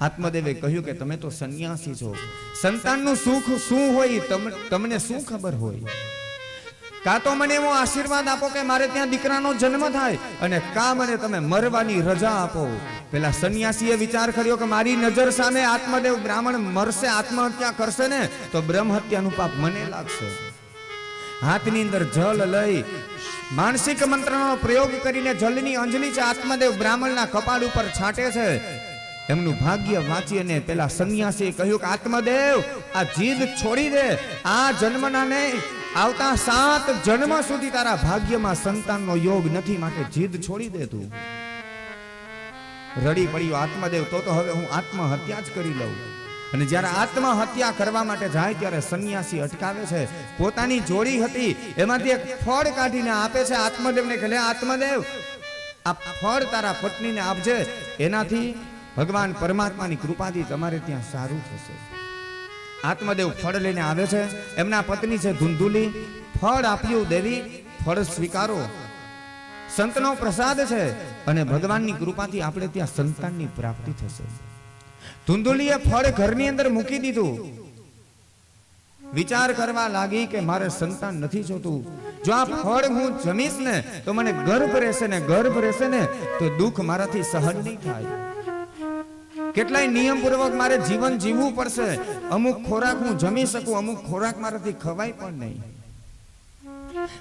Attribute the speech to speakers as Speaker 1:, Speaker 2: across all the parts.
Speaker 1: આત્મદેવે કહ્યું કે તમે તો સંન્યાસી છો. સંતાનનું સુખ શું હોય તમને શું ખબર હોય? કાં તો મને એવો આશીર્વાદ આપો કે મારે ત્યાં દીકરાનો જન્મ થાય અને કા મને તમે મરવાની રજા આપો. પેલા સંન્યાસીએ વિચાર કર્યો કે મારી નજર સામે આત્મદેવ બ્રાહ્મણ મરશે, આત્મહત્યા કરશે ને, તો બ્રહ્મ હત્યાનું પાપ મને લાગશે. હાથની અંદર જલ લઈ માનસિક મંત્રનો પ્રયોગ કરીને જલની અંજલિ છે આત્મદેવ બ્રાહ્મણના કપાળ ઉપર છાંટે છે. એમનું ભાગ્ય વાંચી અને પેલા સંન્યાસી કહ્યું કે, આત્મદેવ, આ જીદ છોડી દે. આ જન્મના નહીં. આવતા સાત જન્મ સુધી તારા ભાગ્યમાં સંતાનનો યોગ નથી, માટે જીદ છોડી દે તું. રડી પડ્યો આત્મદેવ, તો તો હવે હું આત્મહત્યા જ કરી લઉં. અને જ્યારે આત્મહત્યા કરવા માટે જાય, ત્યારે સંન્યાસી અટકાવે છે. પોતાની જોડી હતી, એમાંથી એક ફળ કાઢીને આપે છે આત્મદેવને કહે આત્મદેવ, આ ફળ તારા પત્નીને આપજે. એનાથી ભગવાન પરમાત્માની કૃપાથી તમારે ત્યાં સારું થશે. આત્મદેવ ફળ લઈને આવે છે. એમના પત્ની છે ધુંધુલી. ફળ આપ્યું દેવી. ફળ સ્વીકારો. સંતનો પ્રસાદ છે અને ભગવાનની કૃપાથી આપણે ત્યાં સંતાનની પ્રાપ્તિ થશે. ધુંધુલીએ ફળ ઘરની અંદર મૂકી દીધું. વિચાર કરવા લાગી કે મારે સંતાન નથી જોતું. જો આ ફળ હું જમીશ ને, તો મને ગર્ભ રહેશે ને, ગર્ભ રહેશે ને, તો દુઃખ મારાથી સહન નહીં થાય. કેટલાય નિયમપૂર્વક મારે જીવન જીવવું પડશે. અમુક ખોરાક હું જમી શકું, અમુક ખોરાક મારાથી ખવાય પણ નહીં.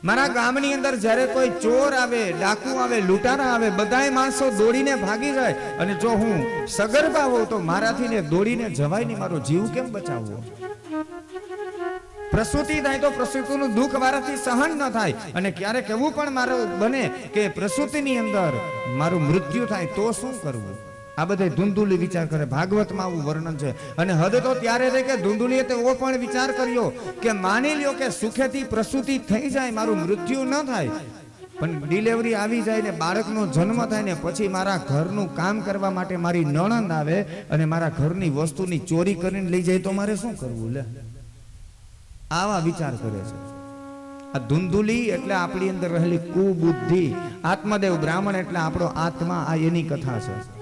Speaker 1: મારા ગામની અંદર જ્યારે કોઈ ચોર આવે, ડાકુ આવે, લૂંટારા આવે, બધાય માણસો દોડીને ભાગી જાય. અને જો હું સગર્ભા હોઉં તો મારાથી ને દોડીને જવાય નહીં. મારો જીવ કેમ બચાવવો? પ્રસૂતિ થાય તો પ્રસૂતિનું દુઃખ મારાથી સહન ન થાય. અને ક્યારેક એવું પણ મારું બને કે પ્રસૂતિની અંદર મારું મૃત્યુ થાય તો શું કરવું? આ બધે ધૂંધુલી વિચાર કરે. ભાગવતમાં આવું વર્ણન છે. અને હદ તો ત્યારે રહે કે ધૂંધુલીએ તો એવો પણ વિચાર કર્યો કે માની લ્યો કે સુખેથી પ્રસૂતિ થઈ જાય, મારું મૃત્યુ ન થાય. પણ ડિલિવરી આવી જાય ને બાળકનો જન્મ થાય ને પછી મારા ઘરનું કામ કરવા માટે મારી નણંદ આવે અને મારા ઘરની વસ્તુની ચોરી કરીને લઈ જાય તો મારે શું કરવું લે? આવા વિચાર કરે છે. આ ધુંધુલી એટલે આપણી અંદર રહેલી કુબુદ્ધિ. આત્મદેવ બ્રાહ્મણ એટલે આપણો આત્મા, આ એની કથા છે.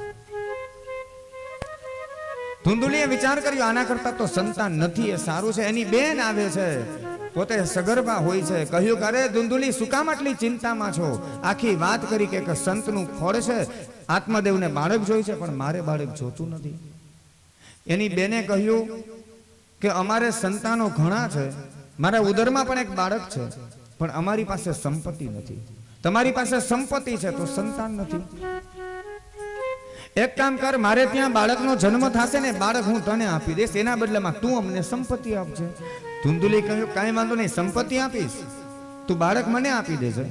Speaker 1: ધુંધુલીએ વિચાર કર્યો, આના કરતા તો સંતાન નથી, એ સારું છે. એની બેન આવે છે, પોતે સગર્ભા હોય છે. કહ્યું કે, અરે ધુંધુલી સુકામ આટલી ચિંતામાં છો? આખી વાત કરી કે સંતનું ફળ છે. આત્મદેવને બાળક જોઈ છે, પણ મારે બાળક જોતું નથી. એની બેને કહ્યું કે, અમારે સંતાનો ઘણા છે. મારા ઉદરમાં પણ એક બાળક છે, પણ અમારી પાસે સંપત્તિ નથી. તમારી પાસે સંપત્તિ છે, તો સંતાન નથી. એક કામ કર, મારે ત્યાં બાળકનો જન્મ થશે ને બાળક હું તને આપી દઈશ. એના બદલામાં તું અમને સંપત્તિ આપજે. ધુંધુલી કહ્યું, કાંઈ વાંધો નહીં, સંપત્તિ આપીશ. તું બાળક મને આપી દેજે.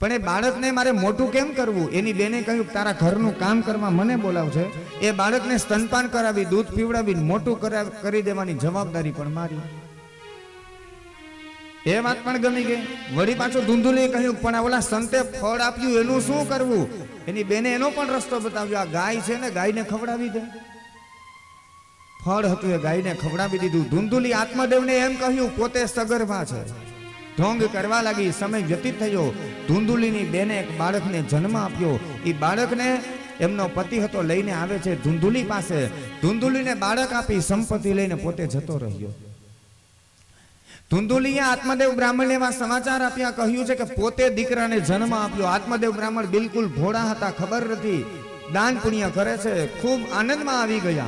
Speaker 1: પણ એ બાળકને મારે મોટું કેમ કરવું? એની બેને કહ્યું, તારા ઘરનું કામ કરવા મને બોલાવશે એ બાળકને સ્તનપાન કરાવી, દૂધ પીવડાવી મોટું કરાવી કરી દેવાની જવાબદારી પણ મારી. એ વાત પણ ગમી ગઈ. વળી પાછું ધુંધુલીએ કહ્યું, પણ ઓલા સંતે ફળ આપ્યું, એનું શું કરવું? એની બેને એનો પણ રસ્તો બતાવ્યો, આ ગાય છે ને, ગાયને ખવડાવી દે. ફળ હતું એ ગાયને ખવડાવી દીધું. ધુંધુલી આત્મદેવને એમ કહ્યું, પોતે સગર્ભા છે. ઢોંગ કરવા લાગી, સમય વ્યતીત થયો. ધુંધુલીની બેને એક બાળકને જન્મ આપ્યો. એ બાળકને એમનો પતિ હતો, લઈને આવે છે ધુંધુલી પાસે. ધુંધુલીને બાળક આપી, સંપત્તિ લઈને પોતે જતો રહ્યો. ધુંધુલીએ આત્મદેવ બ્રાહ્મણને એવા સમાચાર આપ્યા, કહ્યું છે કે પોતે દીકરાને જન્મ આપ્યો. આત્મદેવ બ્રાહ્મણ બિલકુલ ભોળા હતા, ખબર નથી. દાન પુણ્ય કરે છે. ખૂબ આનંદમાં આવી ગયા.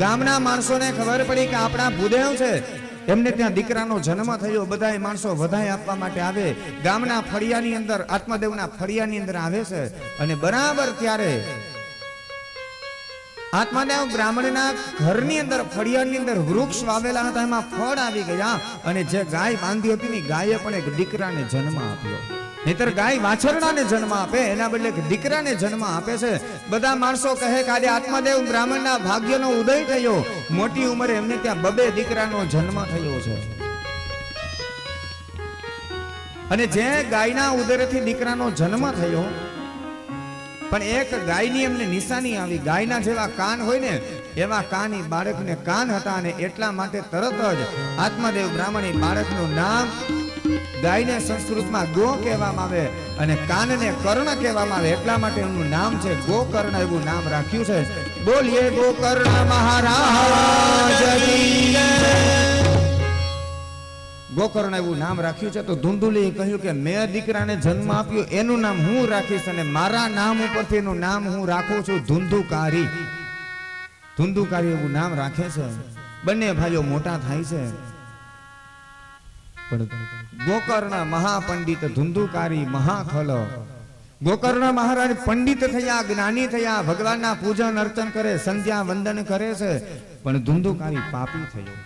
Speaker 1: ગામના માણસોને ખબર પડી કે આપણા ભૂદેવ છે. એમને ત્યાં દીકરાનો જન્મ થયો. બધા માણસો વધાઈ આપવા માટે આવે. ગામના ફળિયાની અંદર, આત્મદેવના ફળિયાની અંદર આવે છે. અને બરાબર ત્યારે આત્માદેવ બ્રાહ્મણના ઘરની અંદર ફળિયાની અંદર વૃક્ષ વાવેલા હતા, એમાં ફળ આવી ગયા. અને જે ગાય બાંધી હતી ની ગાયે પણ એક દીકરાને જન્મ આપ્યો. નહીતર ગાય વાછરડાને જન્મ આપે, એના બદલે એક દીકરાને જન્મ આપે છે. બધા માણસો કહે કે આજે આત્માદેવ બ્રાહ્મણના ભાગ્યનો ઉદય થયો. મોટી ઉંમરે એમને ત્યાં બબે દીકરાનો જન્મ થયો છે. અને જે ગાયના ઉદરેથી દીકરાનો જન્મ થયો પણ એક ગાયની એમને નિશાની આવી. ગાયના જેવા કાન હોય ને, એવા કાની બાળકને કાન હતા અને એટલા માટે તરત જ આત્માદેવ બ્રાહ્મણી બાળકનું નામ ગાયને સંસ્કૃતમાં ગો કહેવામાં આવે અને કાનને કર્ણ કહેવામાં આવે. એટલા માટે એનું નામ છે ગોકર્ણ એવું નામ રાખ્યું છે. બોલીએ ગોકર્ણ મહારાજ ગોકર્ણ એવું નામ રાખ્યું છે, તો ધુંધુલીએ કહ્યું કે મેં દીકરાને જન્મ આપ્યો, એનું નામ હું રાખીશ અને મારા નામ ઉપરથી એનું નામ હું રાખું છું, ધુંધુકારી. ધુંધુકારી એવું નામ રાખે છે. બંને ભાઈઓ મોટા થાય છે. ગોકર્ણ મહાપંડિત, ધુંધુકારી મહાખલ. ગોકર્ણ મહારાજ પંડિત થયા, જ્ઞાની થયા, ભગવાનના પૂજન અર્ચન કરે, સંધ્યા વંદન કરે છે, પણ ધુંધુકારી પાપી થયો.